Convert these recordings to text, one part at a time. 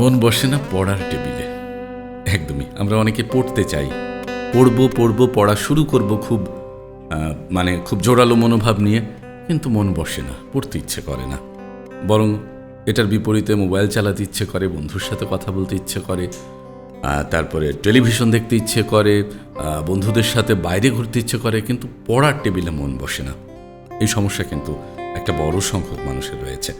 মন বসে না পড়ার টেবিলে। একদমই, আমরা অনেকে পড়তে চাই। পড়ব, পড়ব, পড়া শুরু করব খুব মানে খুব জোরালো মনোভাব নিয়ে, কিন্তু মন বসে না, পড়তে ইচ্ছে করে না। বরং এটার বিপরীতে মোবাইল চালাতে ইচ্ছে করে, বন্ধুর সাথে কথা বলতে ইচ্ছে করে তারপরে টেলিভিশন দেখতে ইচ্ছে করে বন্ধুদের সাথে বাইরে ঘুরতে ইচ্ছে করে, কিন্তু পড়ার টেবিলে মন বসে না। এই সমস্যা কিন্তু একটা বড় সংখ্যক মানুষের রয়েছে।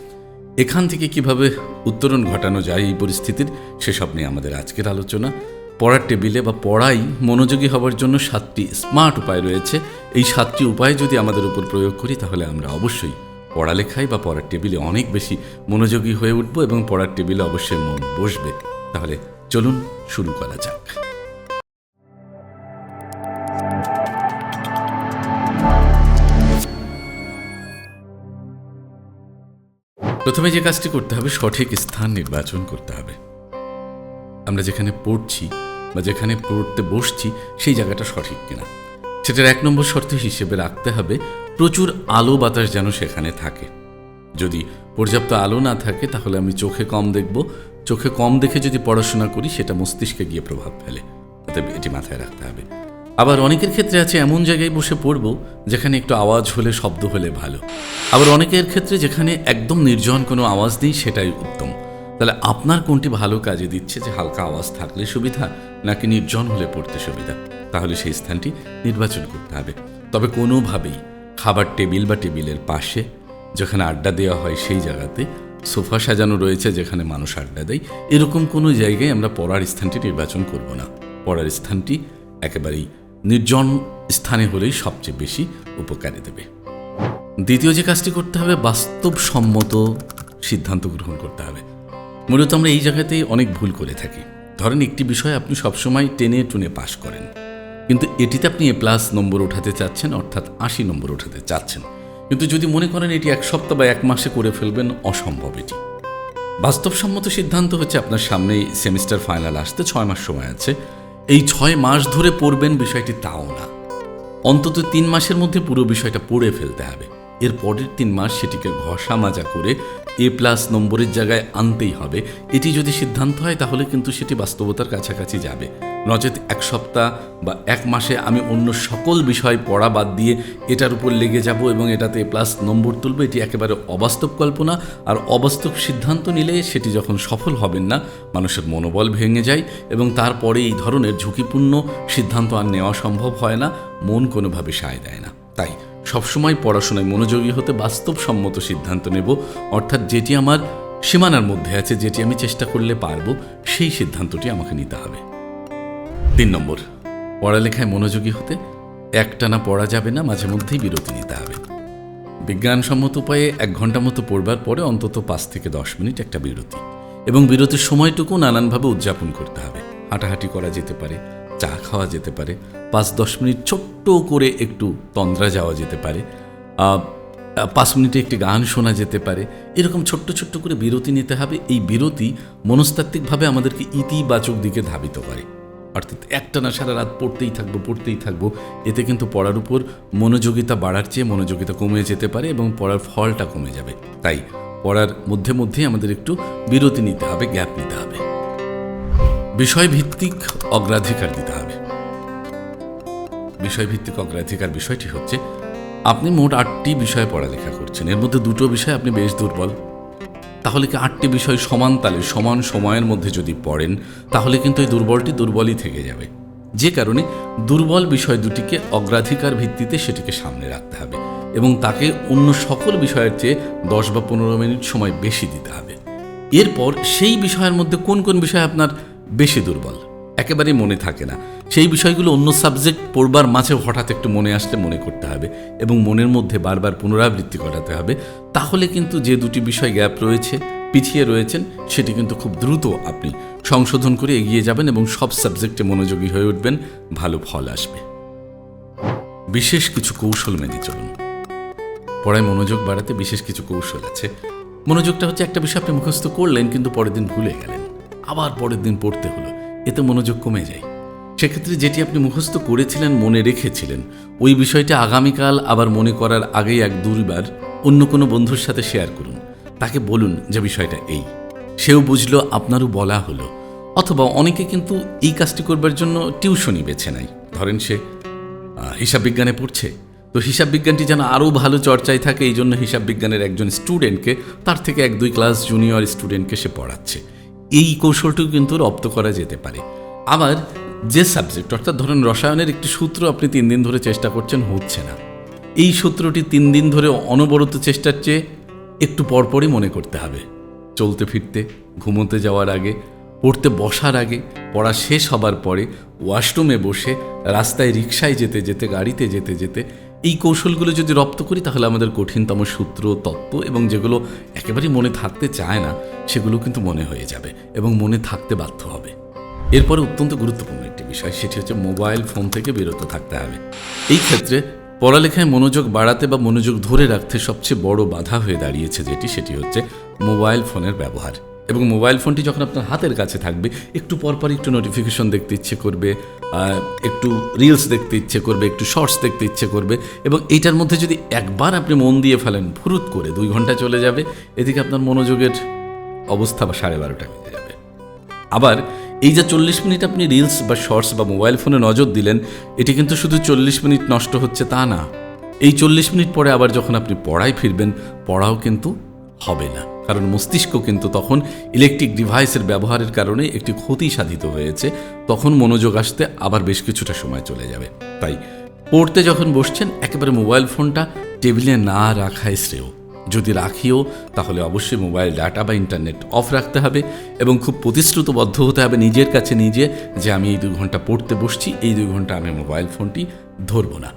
এখান থেকে কীভাবে উত্তরণ ঘটানো যায় এই পরিস্থিতির, সেসব নিয়ে আমাদের আজকের আলোচনা। পড়ার টেবিলে বা পড়াই মনোযোগী হওয়ার জন্য সাতটি স্মার্ট উপায় রয়েছে। এই সাতটি উপায় যদি আমাদের উপর প্রয়োগ করি, তাহলে আমরা অবশ্যই পড়ালেখায় বা পড়ার টেবিলে অনেক বেশি মনোযোগী হয়ে উঠব এবং পড়ার টেবিলে অবশ্যই মন বসবে। তাহলে চলুন শুরু করা যাক। প্রথমে যে কাজটি করতে হবে, সঠিক স্থান নির্বাচন করতে হবে। আমরা যেখানে পড়ছি বা যেখানে পড়তে বসছি, সেই জায়গাটা সঠিক কিনা। সেটার এক নম্বর শর্ত হিসেবে রাখতে হবে, প্রচুর আলো বাতাস যেন সেখানে থাকে। যদি পর্যাপ্ত আলো না থাকে, তাহলে আমি চোখে কম দেখব। চোখে কম দেখে যদি পড়াশোনা করি, সেটা মস্তিষ্কে গিয়ে প্রভাব ফেলে। অতএব এটি মাথায় রাখতে হবে। আবার অনেকের ক্ষেত্রে আছে এমন জায়গায় বসে পড়ব যেখানে একটু আওয়াজ হলে শব্দ হলে ভালো। আবার অনেকের ক্ষেত্রে যেখানে একদম নির্জন কোনো আওয়াজ নেই সেটাই উত্তম। তাহলে আপনার কোনটি ভালো কাজে দিচ্ছে যে হালকা আওয়াজ থাকলে সুবিধা, নাকি নির্জন হলে পড়তে সুবিধা? তাহলে সেই স্থানটি নির্বাচন করতে হবে। তবে কোনোভাবেই খাবার টেবিল বা টেবিলের পাশে যেখানে আড্ডা দেওয়া হয় সেই জায়গাতে সোফা সাজানো রয়েছে যেখানে মানুষ আড্ডা দেয়, এরকম কোনো জায়গায় আমরা পড়ার স্থানটি নির্বাচন করব না। পড়ার স্থানটি একেবারেই নির্জন স্থানে হলেই সবচেয়ে বেশি উপকারে দেবে। দ্বিতীয় যে কাজটি করতে হবে, বাস্তবসম্মত সিদ্ধান্ত গ্রহণ করতে হবে। মূলত আমরা এই জায়গাতেই অনেক ভুল করে থাকি। ধরেন একটি বিষয় আপনি সবসময় টেনে টুনে পাশ করেন। কিন্তু এটিতে আপনি এ প্লাস নম্বর ওঠাতে চাচ্ছেন, অর্থাৎ আশি নম্বর ওঠাতে চাচ্ছেন। কিন্তু যদি মনে করেন এটি এক সপ্তাহ বা এক মাসে করে ফেলবেন, অসম্ভব এটি। বাস্তবসম্মত সিদ্ধান্ত হচ্ছে আপনার সামনেই সেমিস্টার ফাইনাল আসতে ছয় মাস সময় আছে। এই ছয় মাস ধরে পড়বেন বিষয়টি তাও না। অন্তত তিন মাসের মধ্যে পুরো বিষয়টা পড়ে ফেলতে হবে। এর পরের তিন মাস সেটিকে ঘষা মাজা করে এ প্লাস নম্বরের জায়গায় আনতেই হবে। এটি যদি সিদ্ধান্ত হয়, তাহলে কিন্তু সেটি বাস্তবতার কাছাকাছি যাবে। নচেত এক সপ্তাহ বা এক মাসে আমি অন্য সকল বিষয় পড়া বাদ দিয়ে এটার উপর লেগে যাব এবং এটাতে প্লাস নম্বর তুলব, এটি একেবারে অবাস্তব কল্পনা। আর অবাস্তব সিদ্ধান্ত নিলে সেটি যখন সফল হবেন না, মানুষের মনোবল ভেঙে যায় এবং তারপরে এই ধরনের ঝুঁকিপূর্ণ সিদ্ধান্ত আর নেওয়া সম্ভব হয় না, মন কোনোভাবে সায় দেয় না। তাই সবসময় পড়াশোনায় মনোযোগী হতে বাস্তবসম্মত সিদ্ধান্ত নেব, অর্থাৎ যেটি আমার সীমানার মধ্যে আছে, যেটি আমি চেষ্টা করলে পারব, সেই সিদ্ধান্তটি আমাকে নিতে হবে। তিন নম্বর, পড়ালেখায় মনোযোগী হতে একটানা পড়া যাবে না, মাঝে মধ্যেই বিরতি নিতে হবে। বিজ্ঞানসম্মত উপায়ে এক ঘণ্টা মতো পড়বার পরে অন্তত পাঁচ থেকে দশ মিনিট একটা বিরতি এবং বিরতির সময়টুকু নানানভাবে উদযাপন করতে হবে। হাঁটাহাঁটি করা যেতে পারে, চা খাওয়া যেতে পারে পাঁচ দশ মিনিট ছোট্ট করে একটু তন্দ্রা যাওয়া যেতে পারে পাঁচ মিনিটে একটি গান শোনা যেতে পারে, এরকম ছোট্ট ছোট্ট করে বিরতি নিতে হবে। এই বিরতি মনস্তাত্ত্বিকভাবে আমাদেরকে ইতিবাচক দিকে ধাবিত করে। অর্থাৎ একটানা সারা রাত পড়তেই থাকব পড়তেই থাকব। এতে কিন্তু পড়ার উপর মনোযোগিতা বাড়ার চেয়ে মনোযোগিতা কমে যেতে পারে এবং পড়ার ফলটা কমে যাবে। তাই পড়ার মধ্যে মধ্যেই আমাদের একটু বিরতি নিতে হবে, গ্যাপ নিতে হবে। বিষয়ভিত্তিক অগ্রাধিকার দিতে হবে। বিষয়ভিত্তিক অগ্রাধিকার বিষয়টি হচ্ছে, আপনি মোট আটটি বিষয়ে পড়ালেখা করছেন। এর মধ্যে দুটো বিষয় আপনি বেশ দুর্বল। তাহলে কি আটটি বিষয় সমান? তালে সমান সময়ের মধ্যে যদি পড়েন, তাহলে কিন্তু এই দুর্বলটি দুর্বলই থেকে যাবে। যে কারণে দুর্বল বিষয় দুটিকে অগ্রাধিকার ভিত্তিতে সেটিকে সামনে রাখতে হবে এবং তাকে অন্য সকল বিষয়ের চেয়ে দশ বা পনেরো মিনিট সময় বেশি দিতে হবে। এরপর সেই বিষয়ের মধ্যে কোন কোন বিষয় আপনার বেশি দুর্বল? একেবারেই মনে থাকে না। সেই বিষয়গুলো অন্য সাবজেক্ট পড়বার মাঝে হঠাৎ একটু মনে আসলে মনে করতে হবে এবং মনের মধ্যে বারবার পুনরাবৃত্তি করাতে হবে। তাহলে কিন্তু যে দুটি বিষয় গ্যাপ রয়েছে, পিছিয়ে রয়েছেন, সেটি কিন্তু খুব দ্রুত আপনি সংশোধন করে এগিয়ে যাবেন এবং সব সাবজেক্টে মনোযোগী হয়ে উঠবেন, ভালো ফল আসবে। বিশেষ কিছু কৌশল মেনে চলুন। পড়ায় মনোযোগ বাড়াতে বিশেষ কিছু কৌশল আছে। মনোযোগটা হচ্ছে একটা বিষয় আপনি মুখস্থ করলেন, কিন্তু পরের দিন ভুলে গেলেন। আবার পরের দিন পড়তে হলো। এতে মনোযোগ কমে যায়। সেক্ষেত্রে যেটি আপনি মুখস্থ করেছিলেন, মনে রেখেছিলেন, ওই বিষয়টা আগামীকাল আবার মনে করার আগেই এক দুইবার অন্য কোনো বন্ধুর সাথে শেয়ার করুন। তাকে বলুন যে বিষয়টা এই। সেও বুঝলো আপনারও বলা হলো। অথবা অনেকে কিন্তু এই কাজটি করবার জন্য টিউশনই বেছে নেয়। ধরেন সে হিসাব বিজ্ঞানে পড়ছে। তো হিসাব বিজ্ঞানটি যেন আরও ভালো চর্চায় থাকে এই জন্য হিসাব বিজ্ঞানের একজন স্টুডেন্টকে, তার থেকে এক দুই ক্লাস জুনিয়র স্টুডেন্টকে সে পড়াচ্ছে। এই কৌশলটিও কিন্তু রপ্ত করা যেতে পারে। আবার যে সাবজেক্ট, অর্থাৎ ধরেন রসায়নের একটি সূত্র আপনি তিন দিন ধরে চেষ্টা করছেন, হচ্ছে না। এই সূত্রটি তিন দিন ধরে অনবরত চেষ্টার চেয়ে একটু পরপরই মনে করতে হবে। চলতে ফিরতে, ঘুমোতে যাওয়ার আগে, পড়তে বসার আগে, পড়া শেষ হবার পরে, ওয়াশরুমে বসে, রাস্তায় রিক্সায় যেতে যেতে, গাড়িতে যেতে যেতে এই কৌশলগুলো যদি রপ্ত করি, তাহলে আমাদের কঠিনতম সূত্র, তত্ত্ব এবং যেগুলো একেবারেই মনে থাকতে চায় না, সেগুলো কিন্তু মনে হয়ে যাবে এবং মনে থাকতে বাধ্য হবে। এরপরে অত্যন্ত গুরুত্বপূর্ণ একটি বিষয়, সেটি হচ্ছে মোবাইল ফোন থেকে বিরত থাকতে হবে। এই ক্ষেত্রে পড়ালেখায় মনোযোগ বাড়াতে বা মনোযোগ ধরে রাখতে সবচেয়ে বড় বাধা হয়ে দাঁড়িয়েছে যেটি, সেটি হচ্ছে মোবাইল ফোনের ব্যবহার। এবং মোবাইল ফোনটি যখন আপনার হাতের কাছে থাকবে, একটু পরপর একটু নোটিফিকেশন দেখতে ইচ্ছে করবে একটু রিলস দেখতে ইচ্ছে করবে, একটু শর্টস দেখতে ইচ্ছে করবে এবং এইটার মধ্যে যদি একবার আপনি মন দিয়ে ফেলেন, ফুরুত করে দুই ঘণ্টা চলে যাবে, এদিকে আপনার মনোযোগের অবস্থা বা সাড়ে বারোটা বেজে যাবে। আবার এই যে চল্লিশ মিনিট আপনি রিলস বা শর্টস বা মোবাইল ফোনে নজর দিলেন, এটি কিন্তু শুধু চল্লিশ মিনিট নষ্ট হচ্ছে তা না। এই চল্লিশ মিনিট পরে আবার যখন আপনি পড়ায় ফিরবেন, পড়াও কিন্তু হবে না। কারণ মস্তিষ্ক কিন্তু তখন ইলেকট্রিক ডিভাইসের ব্যবহারের কারণে একটি ক্ষতি সাধিত হয়েছে, তখন মনোযোগ আসতে আবার বেশ কিছুটা সময় চলে যাবে। তাই পড়তে যখন বসছেন, একেবারে মোবাইল ফোনটা টেবিলে না রাখাই শ্রেয়। যদি রাখিও, তাহলে অবশ্যই মোবাইল ডাটা বা ইন্টারনেট অফ রাখতে হবে এবং খুব প্রতিশ্রুতবদ্ধ হতে হবে নিজের কাছে নিজে যে আমি এই দুই ঘণ্টা পড়তে বসছি, এই দুই ঘণ্টা আমি মোবাইল ফোনটি ধরবো না।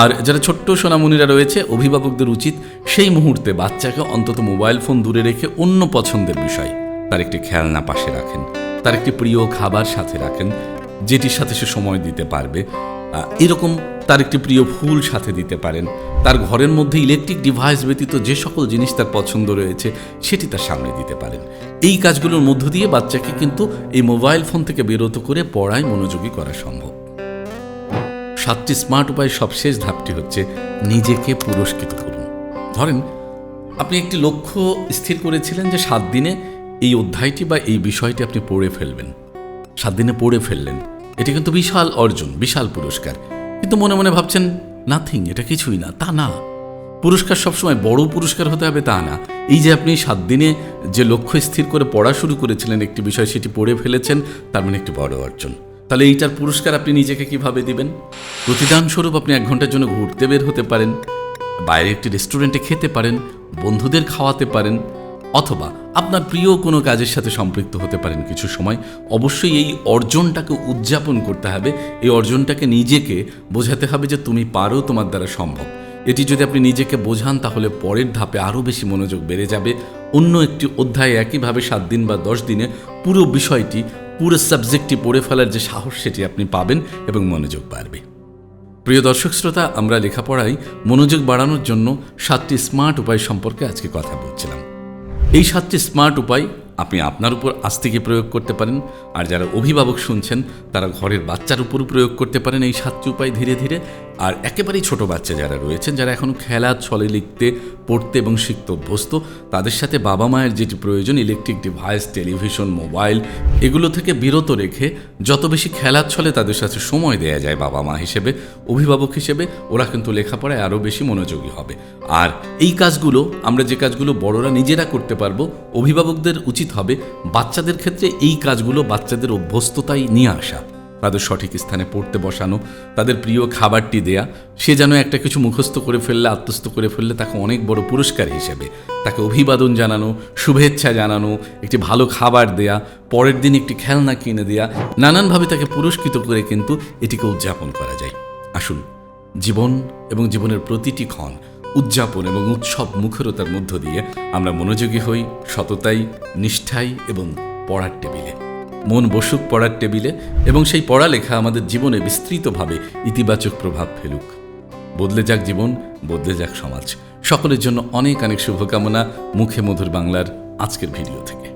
আর যারা ছোট্ট সোনামণিরা রয়েছে, অভিভাবকদের উচিত সেই মুহূর্তে বাচ্চাকে অন্তত মোবাইল ফোন দূরে রেখে অন্য পছন্দের বিষয় তার একটি খেলনা পাশে রাখেন, তার একটি প্রিয় খাবার সাথে রাখেন, যেটির সাথে সে সময় দিতে পারবে। এরকম তার একটি প্রিয় ফুল সাথে দিতে পারেন। তার ঘরের মধ্যে ইলেকট্রিক ডিভাইস ব্যতীত যে সকল জিনিস তার পছন্দ রয়েছে, সেটি তার সামনে দিতে পারেন। এই কাজগুলোর মধ্য দিয়ে বাচ্চাকে কিন্তু এই মোবাইল ফোন থেকে বিরত করে পড়ায় মনোযোগী করা সম্ভব। সাতটি স্মার্ট উপায় সবশেষ ধাপটি হচ্ছে নিজেকে পুরস্কৃত করুন। ধরেন, আপনি একটি লক্ষ্য স্থির করেছিলেন যে সাত দিনে এই অধ্যায়টি বা এই বিষয়টি আপনি পড়ে ফেলবেন। সাত দিনে পড়ে ফেললেন। এটি কিন্তু বিশাল অর্জন, বিশাল পুরস্কার। কিন্তু মনে মনে ভাবছেন, নাথিং, এটা কিছুই না, তা না। পুরস্কার সবসময় বড় পুরস্কার হতে হবে, তা না। এই যে আপনি সাত দিনে যে লক্ষ্য স্থির করে পড়া শুরু করেছিলেন, একটি বিষয় সেটি পড়ে ফেলেছেন, তার মানে একটি বড় অর্জন। তাহলে এইটার পুরস্কার আপনি নিজেকে কীভাবে দিবেন? প্রতিদান স্বরূপ আপনি এক ঘণ্টার জন্য ঘুরতে বের হতে পারেন, বাইরে একটি রেস্টুরেন্টে খেতে পারেন, বন্ধুদের খাওয়াতে পারেন, অথবা আপনার প্রিয় কোনো কাজের সাথে সম্পৃক্ত হতে পারেন কিছু সময়। অবশ্যই এই অর্জনটাকে উদযাপন করতে হবে। এই অর্জনটাকে নিজেকে বোঝাতে হবে যে তুমি পারো তোমার দ্বারা সম্ভব। এটি যদি আপনি নিজেকে বোঝান, তাহলে পরের ধাপে আরও বেশি মনোযোগ বেড়ে যাবে। অন্য একটি অধ্যায়ে একইভাবে সাত দিন বা দশ দিনে পুরো বিষয়টি, পুরো সাবজেক্টটি পড়ে ফেলার যে সাহস, সেটি আপনি পাবেন এবং মনোযোগ বাড়বে। প্রিয় দর্শক শ্রোতা, আমরা লেখাপড়ায় মনোযোগ বাড়ানোর জন্য সাতটি স্মার্ট উপায় সম্পর্কে আজকে কথা বলছিলাম। এই সাতটি স্মার্ট উপায় আপনি আপনার উপর আজ থেকে প্রয়োগ করতে পারেন, আর যারা অভিভাবক শুনছেন, তারা ঘরের বাচ্চার উপরও প্রয়োগ করতে পারেন এই সাতটি উপায় ধীরে ধীরে। আর একেবারেই ছোট বাচ্চা যারা রয়েছেন, যারা এখনও খেলা ছলে লিখতে, পড়তে এবং শিখতে অভ্যস্ত, তাদের সাথে বাবা মায়ের যেটি প্রয়োজন ইলেকট্রিক ডিভাইস টেলিভিশন মোবাইল এগুলো থেকে বিরত রেখে যত বেশি খেলার ছলে তাদের সাথে সময় দেয়া যায় বাবা মা হিসেবে, অভিভাবক হিসেবে, ওরা কিন্তু লেখাপড়ায় আরও বেশি মনোযোগী হবে। আর এই কাজগুলো, আমরা যে কাজগুলো বড়রা নিজেরা করতে পারব, অভিভাবকদের উচিত হবে বাচ্চাদের ক্ষেত্রে এই কাজগুলো বাচ্চাদের অভ্যস্ততায় নিয়ে আসা। তাদের সঠিক স্থানে পড়তে বসানো, তাদের প্রিয় খাবারটি দেয়া, সে যেন একটা কিছু মুখস্থ করে ফেললে, আত্মস্থ করে ফেললে তাকে অনেক বড় পুরস্কার হিসেবে। তাকে অভিবাদন জানানো, শুভেচ্ছা জানানো, একটি ভালো খাবার দেয়া, পরের দিন একটি খেলনা কিনে দেয়া, নানানভাবে তাকে পুরস্কৃত করে কিন্তু এটিকে উদযাপন করা যায়। আসুন, জীবন এবং জীবনের প্রতিটি ক্ষণ, উদযাপন এবং উৎসব মুখরতার মধ্য দিয়ে আমরা মনোযোগী হই, সততাই, নিষ্ঠাই এবং পড়ার টেবিলে। মন বসুক পড়ার টেবিলে এবং সেই পড়ালেখা আমাদের জীবনে বিস্তৃতভাবে ইতিবাচক প্রভাব ফেলুক। বদলে যাক জীবন, বদলে যাক সমাজ। সকলের জন্য অনেক অনেক শুভকামনা মুখে মধুর বাংলার আজকের ভিডিও থেকে।